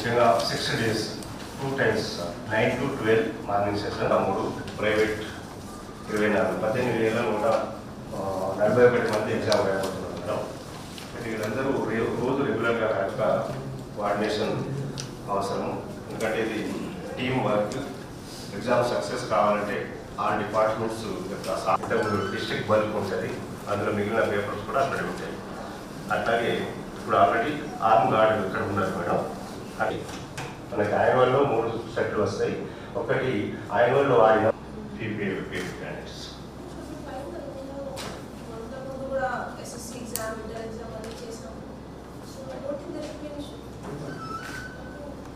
ముఖ్యంగా six days two times nine to twelve morning session మూడు private ఇరవై నాలుగు పద్దెనిమిది వేల నూట నలభై ఒకటి మంది ఎగ్జామ్ రాయబోతున్నారు మేడం. అయితే రోజు రెగ్యులర్గా కరెక్ట్గా కోఆర్డినేషన్ అవసరం. ఎందుకంటే ఇది టీం వర్క్ ఎగ్జామ్ సక్సెస్ కావాలంటే ఆ డిపార్ట్మెంట్స్ యొక్క డిస్ట్రిక్ట్ వర్క్ ఉంటుంది. అందులో మిగిలిన పేపర్స్ కూడా అక్కడే ఉంటాయి. అట్లాగే ఇప్పుడు ఆల్రెడీ ఆర్మ్ గార్డ్ ఇక్కడ ఉన్నారు మేడం. అది. మనకి యాన్యువల్లో మూడు సెట్లు వస్తాయి. ఒకటి యాన్యువల్లో ఆయన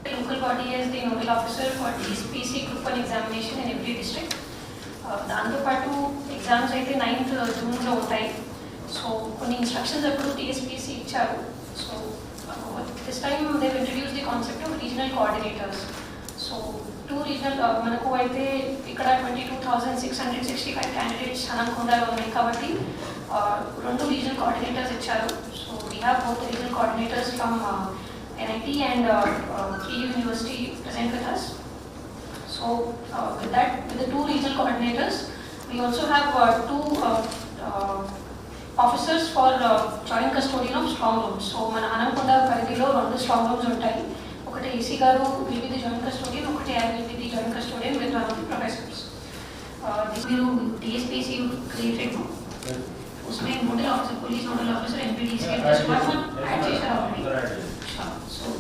Local body is the nodal officer for TSPC Group one examination in every district. Uh, దాంతోపాటు ఎగ్జామ్స్ అయితే నైన్త్ జూన్లో ఉంటాయి. సో కొన్ని ఇన్స్ట్రక్షన్స్ అప్పుడు టీఎస్పీసీ ఇచ్చారు. So Concept of regional coordinators so two regional మనకు అయితే ఇక్కడ twenty two thousand six hundred sixty five candidates అనంకొండలో ఉన్నాయి కాబట్టి uh, రెండు రీజనల్ కోఆర్డినేటర్స్ ఇచ్చారు so we have both regional coordinators from NIT and uh, uh, KU University present with us. So uh, with that, with the two regional coordinators, we also have uh, two uh, uh, officers for uh, joint custodian of strong rooms. So మన అనంకొండ పరిధిలో రెండు strong rooms ఉంటాయి Dr. AC Garu will be the joint custodian, Dr. I will be the joint custodian with one of the उसमें nodal officer police nodal officer MPDC के plus one adjust already